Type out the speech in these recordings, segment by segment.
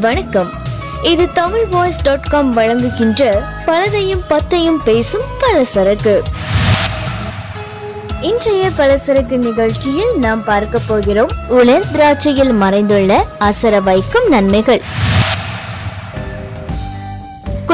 வணக்கம். இது Tamil voice dot com வழங்குகின்ற பலதையும் பத்தையும் பேசும் பலசரக்கு. இன்றைய பலசரக்கு நிகழ்ச்சியில் நாம் பார்க்க போகிறோம் உலர் திராட்சையில் மறைந்துள்ள அசர வைக்கும் நன்மைகள்.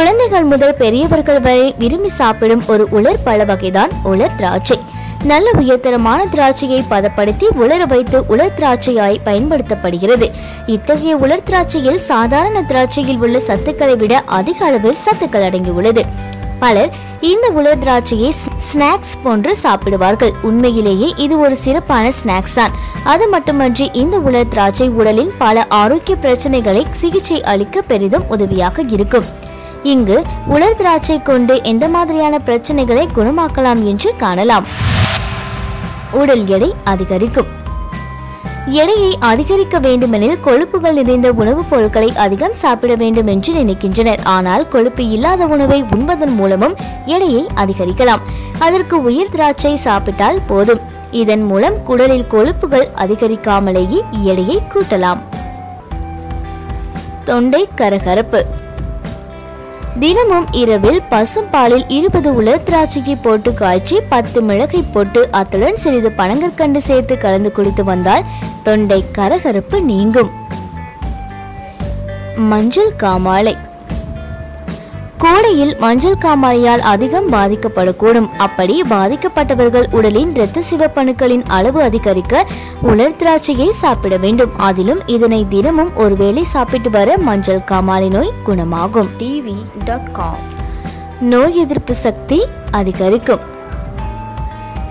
குழந்தைகள் முதல் பெரியவர்கள் வரை விரும்பி சாப்பிடும் ஒரு உலர் பழ வகைதான் உலர் திராட்சை. நல்ல உயர்தரமான திராட்சையை பதப்படுத்தி உலர வைத்து உலர் திராட்சையாய் பயன்படுத்தப்படுகிறது. இத்தகைய உலர் திராட்சையில் சாதாரண திராட்சையில் உள்ள சத்துக்களை விட அதிக அளவில் சத்துக்கள் அடங்கியுள்ளது பலர் இந்த உலர் திராட்சையை ஸ்நாக்ஸ் போன்று சாப்பிடுவார்கள். உண்மையிலேயே இது ஒரு சிறப்பான ஸ்நாக்ஸ் தான். அது மட்டுமன்றி இந்த உலர் திராட்சை உடலின் பல ஆரோக்கிய பிரச்சனைகளை சிகிச்சை அளிக்க பெரிதும் உதவியாக இருக்கும். இங்கு உலர் திராட்சை கொண்டு எந்த மாதிரியான பிரச்சனைகளை குணமாக்கலாம் என்று காணலாம். உடல் எடை அதிகரிக்கும். எடையை அதிகரிக்க வேண்டுமெனில் கொழுப்புகள் நிறைந்த உணவுப் பொருட்களை அதிகம் சாப்பிட வேண்டும் என்று நினைக்கின்றனர். ஆனால் கொழுப்பு இல்லாத உணவை உண்பதன் மூலமும் எடையை அதிகரிக்கலாம். அதற்கு உயிர் திராட்சை சாப்பிட்டால் போதும். இதன் மூலம் குடலில் கொழுப்புகள் அதிகரிக்காமலேயே எடையை கூட்டலாம். தொண்டை கரகரப்பு. தினமும் இரவில் பசும் பாலில் இருபது உலர் திராட்சைக்கு போட்டு காய்ச்சி பத்து மிளகை போட்டு அத்துடன் சிறிது பனங்கற்கண்டு சேர்த்து கலந்து குடித்து வந்தால் தொண்டை கரகரப்பு நீங்கும். மஞ்சள் காமாலை. கோடையில் மஞ்சள் காமாலையால் அதிகம் பாதிக்கப்படக்கூடும். அப்படி பாதிக்கப்பட்டவர்கள் உடலின் இரத்த சிவப்பணுக்களின் அளவு அதிகரிக்க உலர் திராட்சையை சாப்பிட வேண்டும். அதிலும் இதனை தினமும் ஒருவேளை சாப்பிட்டு வர மஞ்சள் காமாலை நோய் குணமாகும். டிவி டாட் காம் நோய் எதிர்ப்பு சக்தி அதிகரிக்கும்.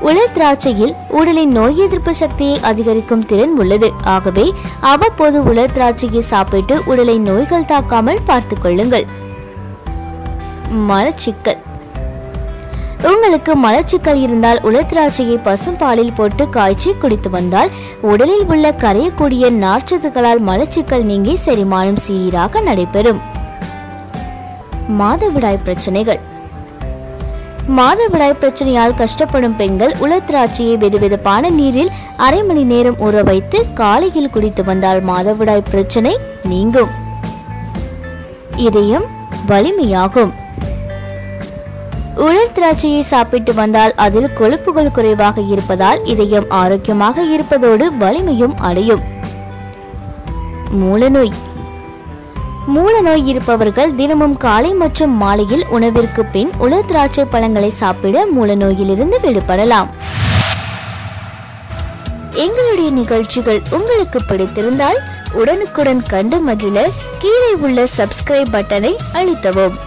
உலர் திராட்சையில் உடலின் நோய் எதிர்ப்பு சக்தியை அதிகரிக்கும் திறன் உள்ளது. ஆகவே அவ்வப்போது உலர் திராட்சையை சாப்பிட்டு உடலை நோய்கள் தாக்காமல் பார்த்துக் கொள்ளுங்கள். மலச்சிக்கல். உங்களுக்கு மலச்சிக்கல் இருந்தால் உலர் திராட்சையை பசும்பாலில் போட்டு காய்ச்சி குடித்து வந்தால் உடலில் உள்ள கரையக்கூடிய நார்ச்சத்துக்களால் மலச்சிக்கல் நீங்கி செரிமானம் சீராக நடைபெறும். மாதவிடாய் பிரச்சனைகள். மாதவிடாய் பிரச்சனையால் கஷ்டப்படும் பெண்கள் உலர் திராட்சையை வெதுவெதுப்பான நீரில் அரை மணி நேரம் ஊற வைத்து காலையில் குடித்து வந்தால் மாதவிடாய் பிரச்சனை நீங்கும். இதயம் வலிமையாகும். உலர் திராட்சையை சாப்பிட்டு வந்தால் அதில் கொழுப்புகள் குறைவாக இருப்பதால் இதயம் ஆரோக்கியமாக இருப்பதோடு வலிமையும் அடையும். மூலநோய். மூலநோய் இருப்பவர்கள் தினமும் காலை மற்றும் மாலையில் உணவிற்கு பின் உலர் திராட்சை பழங்களை சாப்பிட மூலநோயிலிருந்து விடுபடலாம். எங்களுடைய நிகழ்ச்சிகள் உங்களுக்கு பிடித்திருந்தால் உடனுக்குடன் கண்டு மகிழ கீழே உள்ள சப்ஸ்கிரைப் பட்டனை அழுத்தவும்.